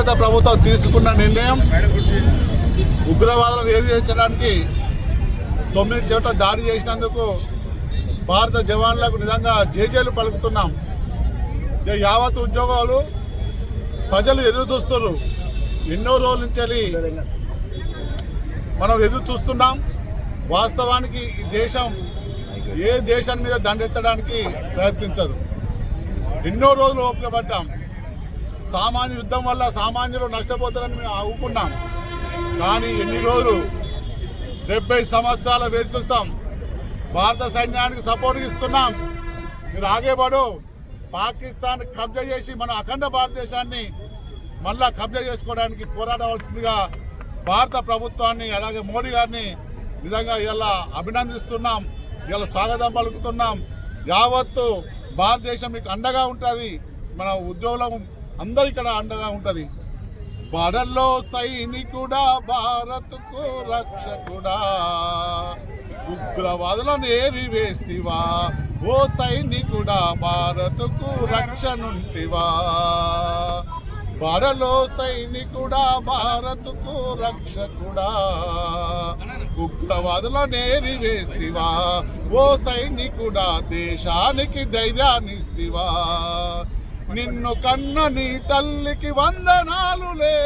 భారత ప్రభుత్వం తీసుకున్న నిర్ణయం ఉగ్రవాదులను ఎదిరించడానికి తొమ్మిది చోట్ల దాడి చేసినందుకు భారత జవాన్లకు నిజంగా జేజేలు పలుకుతున్నాం. ఇక యావత్ ఉద్యోగాలు ప్రజలు ఎదురు చూస్తున్నారు. ఎన్నో రోజుల నుంచి మనం ఎదురు చూస్తున్నాం. వాస్తవానికి ఈ దేశం ఏ దేశం మీద దండెత్తడానికి ప్రయత్నించదు. ఎన్నో రోజులు ఓపిక పడ్డాం సామాన్య యుద్ధం వల్ల సామాన్యులు నష్టపోతారని మేము ఆగుకున్నాం. కానీ ఎన్ని రోజులు? డెబ్బై సంవత్సరాల వేచి చూస్తాం. భారత సైన్యానికి సపోర్ట్ ఇస్తున్నాం. మీరు ఆగేపాడు పాకిస్తాన్ కబ్జా చేసి మన అఖండ భారతదేశాన్ని మళ్ళా కబ్జా చేసుకోవడానికి పోరాడవలసిందిగా భారత ప్రభుత్వాన్ని అలాగే మోడీ గారిని నిజంగా ఇలా అభినందిస్తున్నాం. ఇలా స్వాగతం పలుకుతున్నాం. యావత్తు భారతదేశం మీకు అండగా ఉంటుంది. మన ఉద్యోగులం అందరు ఇక్కడ అండగా ఉంటుంది. బడల్లో సైనికుడా భారత్కు రక్షకుడా. ఉగ్రవాదులను ఏరి వేస్తివా ఓ సైనికుడా భారత్కు రక్షణుంటివా? బడలో సైనికుడా భారత్కు రక్షకుడా. ఉగ్రవాదులను ఏరి వేస్తివా ఓ సైనికుడా దేశానికి ధైర్యాన్నిస్తివా? నిన్ను కన్న నీ తల్లికి వందనాలులే.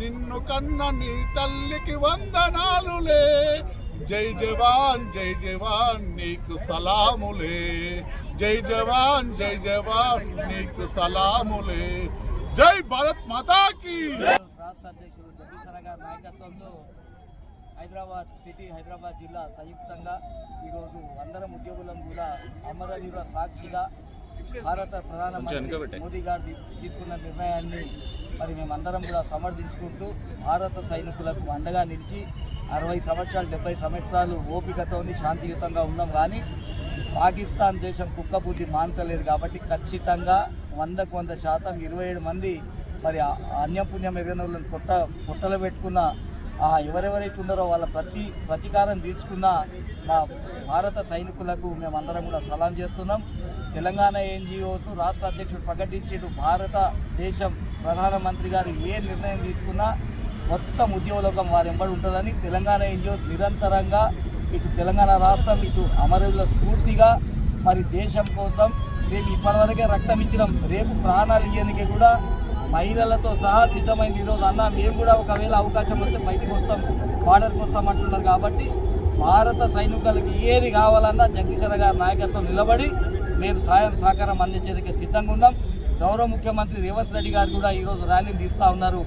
నిన్ను కన్న నీ తల్లికి వందనాలులే. జై జవాన్ జై జవాన్ నీకు సలాములే. జై జవాన్ జై జవాన్ నీకు సలాములే. జై భారత్ మాతాకి. రాష్ట్ర అధ్యక్షులు జగదీశ్వర గారి నాయకత్వంలో హైదరాబాద్ సిటీ హైదరాబాద్ జిల్లా సంయుక్తంగా ఈరోజు అందరం ఉద్యోగులం కూడా అమరవీరుల సాక్షిగా భారత ప్రధానమంత్రి మోదీ గారు తీసుకున్న నిర్ణయాన్ని మరి మేమందరం కూడా సమర్థించుకుంటూ భారత సైనికులకు అండగా నిలిచి అరవై సంవత్సరాలు డెబ్బై సంవత్సరాలు ఓపికతోని శాంతియుతంగా ఉన్నాం కానీ పాకిస్తాన్ దేశం కుక్క బుద్ధి మానతలేదు కాబట్టి ఖచ్చితంగా వందకు వంద శాతం ఇరవై ఏడు మంది మరి అన్యపుణ్యం ఎరిగిన వాళ్ళని కొత్త పుట్టలు పెట్టుకున్న ఆ ఎవరెవరైతే ఉన్నారో వాళ్ళ ప్రతి ప్రతీకారం తీర్చుకున్న మా భారత సైనికులకు మేమందరం కూడా సలాం చేస్తున్నాం. తెలంగాణ ఎన్జిఓస్ రాష్ట్ర అధ్యక్షుడు ప్రకటించేటు భారతదేశం ప్రధానమంత్రి గారు ఏ నిర్ణయం తీసుకున్నా మొత్తం ఉద్యోగలోకం వారెంబడి వెంబడి ఉంటుందని తెలంగాణ ఎన్జిఓస్ నిరంతరంగా ఇటు తెలంగాణ రాష్ట్రం ఇటు అమరుల స్ఫూర్తిగా మరి దేశం కోసం మేము ఇప్పటివరకే రక్తం ఇచ్చినాం. రేపు ప్రాణాలు ఇయ్యనికి కూడా మహిళలతో సహా సిద్ధమైన ఈరోజు అన్న. మేము కూడా ఒకవేళ అవకాశం వస్తే బయటకు వస్తాం. బార్డర్కి వస్తాం అంటున్నారు కాబట్టి భారత సైనికులకి ఏది కావాలన్నా జగదీశ్వర గారి నాయకత్వం నిలబడి మేము సాయం సహకారం అందించేందుకు సిద్ధంగా ఉన్నాం. గౌరవ ముఖ్యమంత్రి రేవంత్ రెడ్డి గారు కూడా ఈరోజు ర్యాలీని తీస్తూ ఉన్నారు.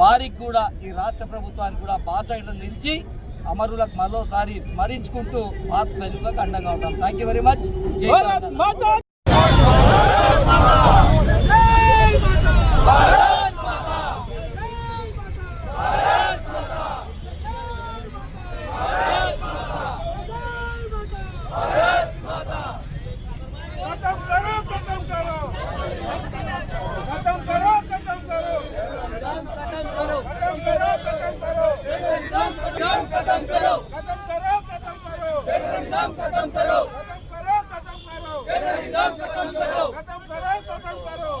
వారికి కూడా ఈ రాష్ట్ర ప్రభుత్వానికి కూడా బాసైడ్లో నిలిచి అమరులకు మరోసారి స్మరించుకుంటూ భారత సైనికులకు అండగా ఉంటాం. థ్యాంక్ యూ వెరీ మచ్ खत्म खत्म करो खत्म करो करो तेरा निजाम खत्म करो खत्म करो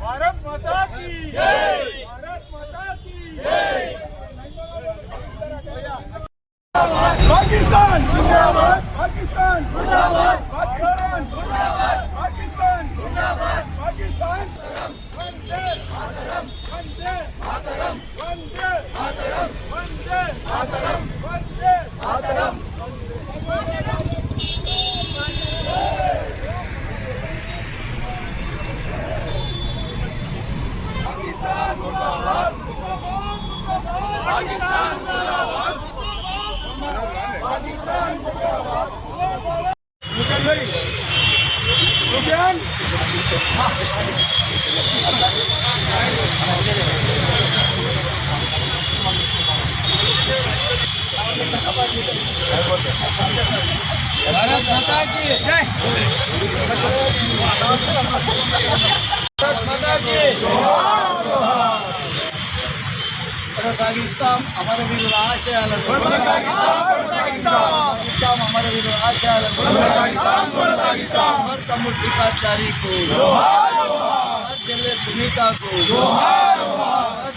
भारत माता की जय Hey! भारत माता की जय भारत माता की కొనసాగిస్తాం అమరవీరుల ఆశయాలను కొనసాగిస్తాం అమరవీరుల ఆశయాలను కొనసాగిస్తాం पाकिस्तान हर कमर शिकाचारी को हर जल्ले सुनीता को हर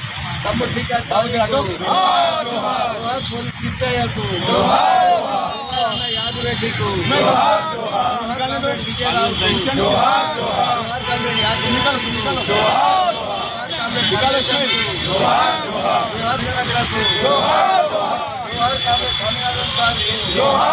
कमर शिकाचारी को हर फुल किस्सया को याद रेड्डी को हर कमर विजय राव को हर कमर याद निकल निकल निकालो सही जोहार जोहार जोहार जोहार जोहार जोहार जोहार जोहार जोहार जोहार